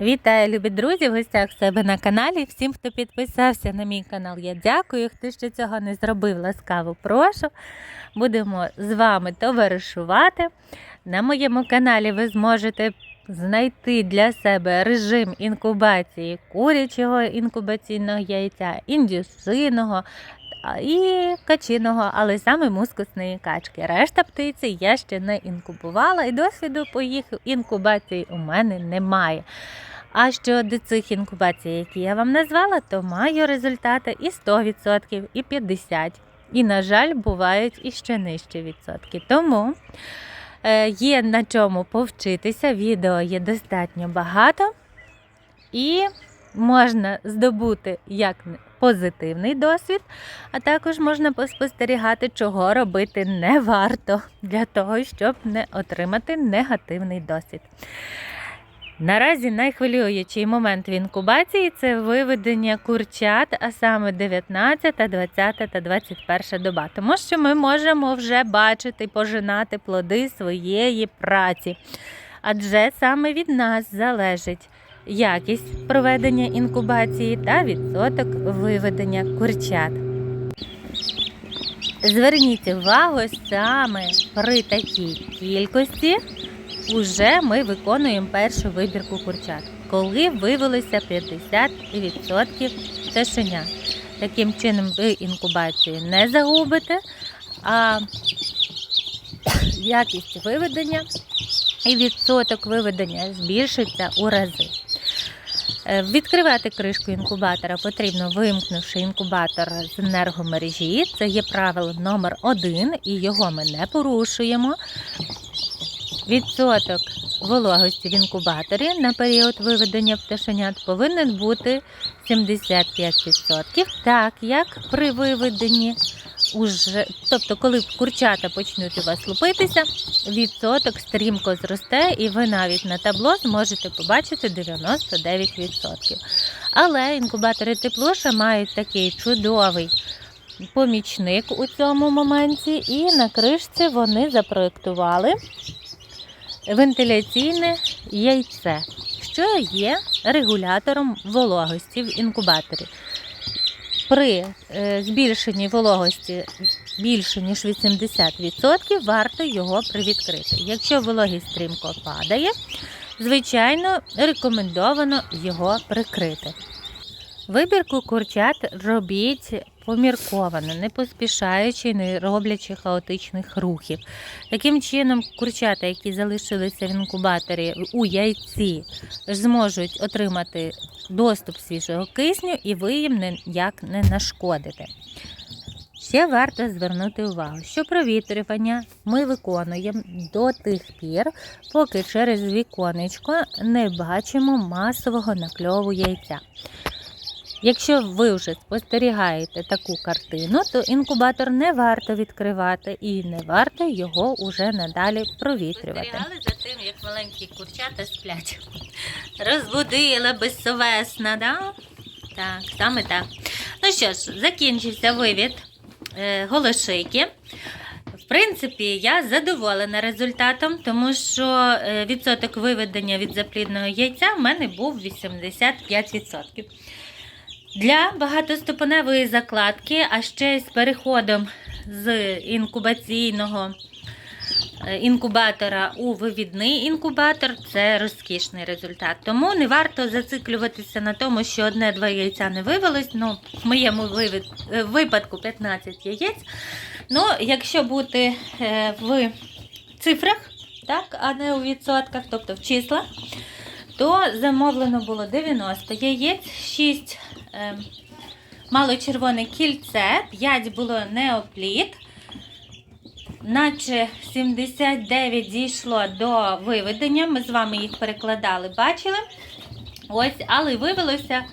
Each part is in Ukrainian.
Вітаю, любі друзі! В гостях себе на каналі. Всім, хто підписався на мій канал, я дякую. Хто ще цього не зробив, ласкаво прошу. Будемо з вами товаришувати. На моєму каналі ви зможете знайти для себе режим інкубації курячого інкубаційного яйця, індюшиного а, і качиного, але саме мускусної качки. Решта птиці я ще не інкубувала, і досвіду по їх інкубації у мене немає. А щодо цих інкубацій, які я вам назвала, то маю результати і 100%, і 50%. І, на жаль, бувають і ще нижчі відсотки. Тому е, є на чому повчитися. Відео є достатньо багато, і можна здобути як позитивний досвід, а також можна поспостерігати, чого робити не варто для того, щоб не отримати негативний досвід. Наразі найхвилюючий момент в інкубації це виведення курчат, а саме 19, 20 та 21 доба. Тому що ми можемо вже бачити, пожинати плоди своєї праці. Адже саме від нас залежить якість проведення інкубації та відсоток виведення курчат. Зверніть увагу саме при такій кількості уже ми виконуємо першу вибірку курчат, коли вивелося 50% пташенят. Таким чином ви інкубацію не загубите, а якість виведення і відсоток виведення збільшиться у рази. Е, Відкривати кришку інкубатора потрібно, вимкнувши інкубатор з енергомережі. Це є правило номер один, і його ми не порушуємо. Відсоток вологості в інкубаторі на період виведення пташенят повинен бути 75%, так як при виведенні, уже, тобто коли курчата почнуть у вас лупитися, відсоток стрімко зросте, і ви навіть на табло зможете побачити 99%. Але інкубатори теплоша мають такий чудовий помічник у цьому моменті, і на кришці вони запроектували вентиляційне яйце, що є регулятором вологості в інкубаторі. При е, збільшенні вологості більше ніж 80%, варто його привідкрити. Якщо вологість стрімко падає, звичайно, рекомендовано його прикрити. Вибірку курчат робіть помірковано, не поспішаючи, не роблячи хаотичних рухів. Таким чином, курчата, які залишилися в інкубаторі у яйці, зможуть отримати доступ свіжого кисню і ви їм ніяк не нашкодите. Ще варто звернути увагу, що провітрювання ми виконуємо до тих пір, поки через віконечко не бачимо масового накльову яйця. Якщо ви вже спостерігаєте таку картину, то інкубатор не варто відкривати і не варто його уже надалі провітрювати. Спостерігали за тим, як маленькі курчата сплять. Розбудила безсовесна, да? Так, саме так. Ну що ж, закінчився вивід е, голошейки. В принципі, я задоволена результатом, тому що е, відсоток виведення від заплідного яйця в мене був 85%. Для багатоступеневої закладки, а ще з переходом з інкубаційного е, інкубатора у вивідний інкубатор це розкішний результат. Тому не варто зациклюватися на тому, що одне-два яйця не вивелось. Ну, в моєму е, випадку 15 яєць. Ну, якщо бути е, в цифрах, так, а не у відсотках, тобто в числах, то замовлено було 90 яєць, 6 е, мало червоне кільце, 5 було неопліт, наче 79 дійшло до виведення. Ми з вами їх перекладали, бачили. Ось, але вивелося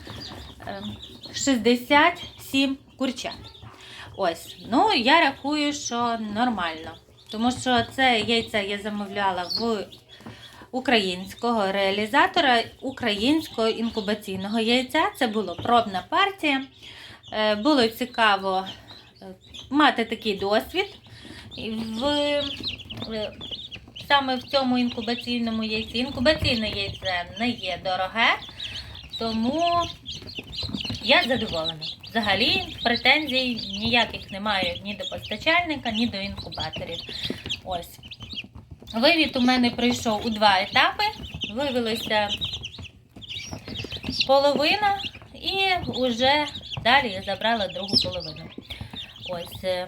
е, 67 курчат. Ось, ну я рахую, що нормально. Тому що це яйця я замовляла в українського реалізатора українського інкубаційного яйця. Це була пробна партія. Е, Було цікаво е, мати такий досвід. В е, саме в цьому інкубаційному яйці. Інкубаційне яйце не є дороге, тому я задоволена. Взагалі претензій ніяких немає ні до постачальника, ні до інкубаторів. Ось. Вивід у мене пройшов у два етапи. Вивелося половина, і вже далі я забрала другу половину. Ось е,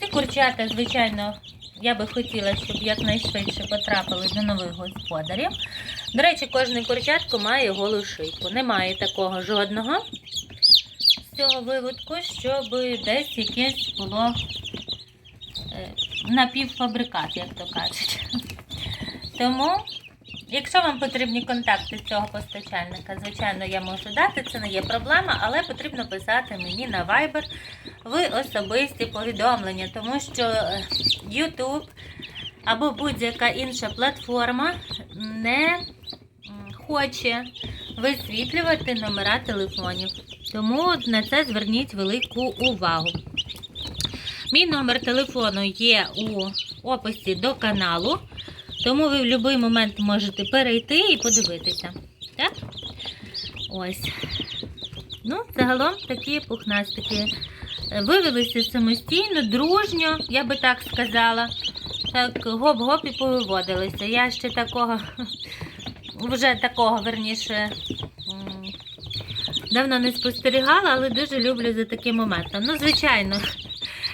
ці курчата, звичайно, я би хотіла, щоб якнайшвидше потрапили до нових господарів. До речі, кожне курчатко має голу шийку. Немає такого жодного з цього виводку, щоб десь якесь було е, напівфабрикат, як то кажуть. Тому, якщо вам потрібні контакти цього постачальника, звичайно, я можу дати, це не є проблема, але потрібно писати мені на Viber в особисті повідомлення, тому що е, YouTube або будь-яка інша платформа не хоче висвітлювати номера телефонів. Тому на це зверніть велику увагу. Мій номер телефону є у описі до каналу, тому ви в будь-який момент можете перейти і подивитися. Так? Ось. Ну, загалом такі пухнастики е, вивелися самостійно, дружньо, я би так сказала. Так, гоп-гоп і повиводилися. Я ще такого, вже такого, верніше, давно не спостерігала, але дуже люблю за таким моментом. Ну, звичайно,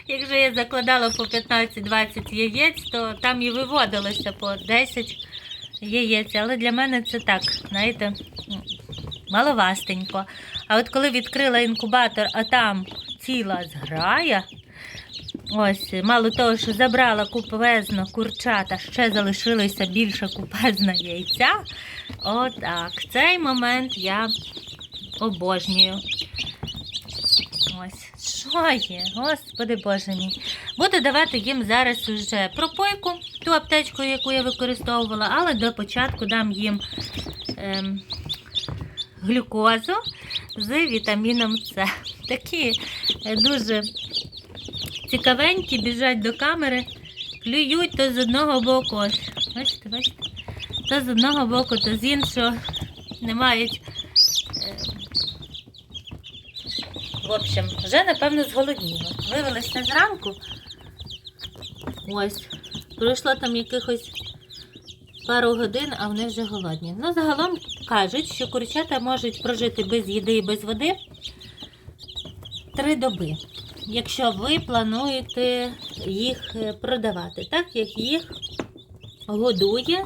якщо я закладала по 15-20 яєць, то там і виводилося по 10 яєць. Але для мене це так, знаєте, маловастенько. А от коли відкрила інкубатор, а там ціла зграя, ось, мало того, що забрала купезно курчата, ще залишилося більше купезна яйця. Отак. Цей момент я обожнюю. Ось, що господи боже мій. Буду давати їм зараз уже пропойку, ту аптечку, яку я використовувала, але до початку дам їм ем, глюкозу з вітаміном С. Такі е, дуже цікавенькі, біжать до камери, клюють то з одного боку. Бачите, бачите? То з одного боку, то з іншого. Не мають. В общем, вже, напевно, зголодніли. Вивелися зранку. Ось. Пройшло там якихось пару годин, а вони вже голодні. Ну, загалом кажуть, що курчата можуть прожити без їди і без води три доби, якщо ви плануєте їх е, продавати, так як їх годує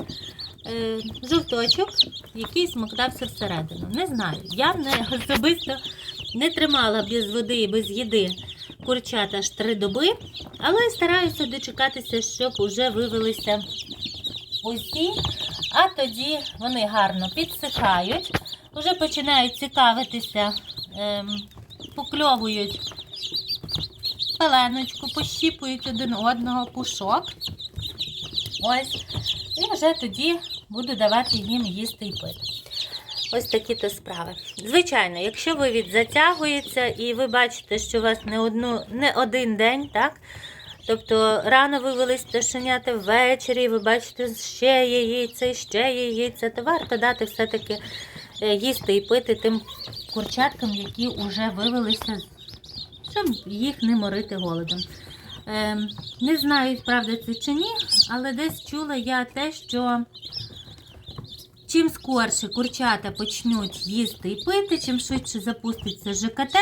е, жовточок, який смоктався всередину. Не знаю. Я не особисто не тримала без води і без їди курчат аж три доби, але стараюся дочекатися, щоб уже вивелися усі, а тоді вони гарно підсихають, вже починають цікавитися, ем, покльовують пеленочку, пощіпують один одного пушок. Ось. І вже тоді буду давати їм їсти і пити. Ось такі то справи. Звичайно, якщо вивід затягується і ви бачите, що у вас не, одну, не один день, так? Тобто рано вивелись пташенята ввечері, ви бачите, ще яйця, ще яйця, то варто дати все-таки е, їсти і пити тим курчаткам, які вже вивелися, щоб їх не морити голодом. Ем, не знаю, правда це чи ні, але десь чула я те, що чим скорше курчата почнуть їсти і пити, чим швидше запуститься ЖКТ,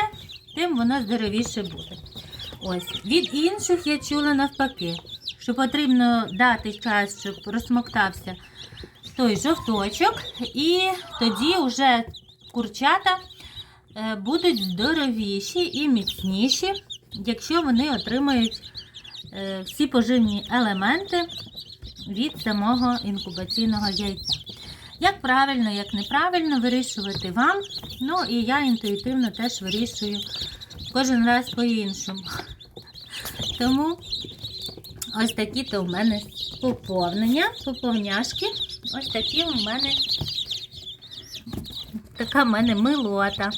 тим воно здоровіше буде. Ось. Від інших я чула навпаки, що потрібно дати час, щоб розсмоктався той жовточок, і тоді вже курчата е, будуть здоровіші і міцніші, якщо вони отримають е, всі поживні елементи від самого інкубаційного яйця. Як правильно, як неправильно вирішувати вам. Ну і я інтуїтивно теж вирішую кожен раз по-іншому. Тому ось такі то в мене поповнення, поповняшки. Ось такі у мене така в мене милота.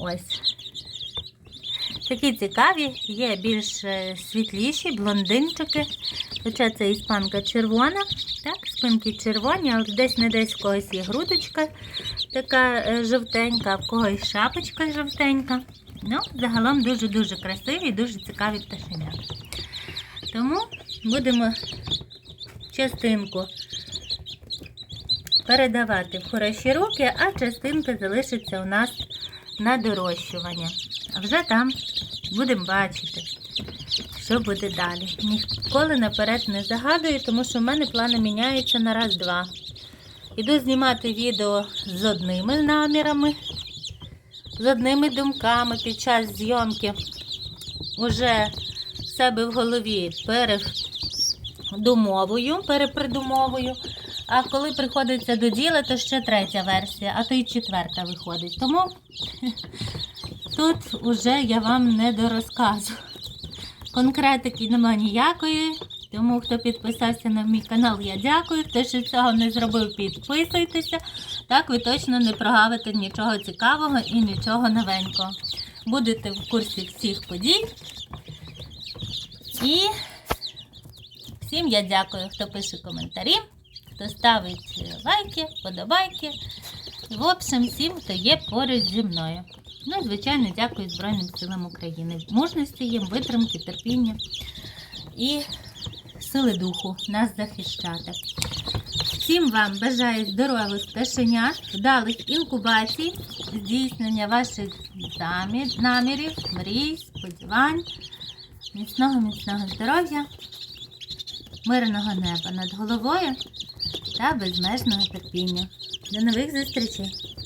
Ось. Такі цікаві, є більш е, світліші, блондинчики. Хоча це іспанка червона, так, спинки червоні, але десь не десь в когось є грудочка така е, жовтенька, а в когось шапочка жовтенька. Ну, загалом дуже-дуже красиві і дуже цікаві пташенята. Тому будемо частинку передавати в хороші руки, а частинка залишиться у нас на дорощування. Вже там будемо бачити, що буде далі. Ніколи наперед не загадую, тому що в мене плани міняються на раз-два. Іду знімати відео з одними намірами, з одними думками під час зйомки. Уже в себе в голові передумовою, перепридумовою. А коли приходиться до діла, то ще третя версія, а то й четверта виходить. Тому тут уже я вам не дорозказу. Конкретики нема ніякої. Тому хто підписався на мій канал, я дякую. Хто ще цього не зробив, підписуйтеся. Так ви точно не прогавите нічого цікавого і нічого новенького. Будете в курсі всіх подій. І всім я дякую, хто пише коментарі, хто ставить лайки, подобайки. В общем, всім, хто є поруч зі мною. Ну і, звичайно, дякую Збройним силам України. Мужності їм, витримки, терпіння і сили духу нас захищати. Всім вам бажаю здорових пташенят, вдалих інкубацій, здійснення ваших намірів, мрій, сподівань, міцного, міцного здоров'я, мирного неба над головою та безмежного терпіння. До нових зустрічей!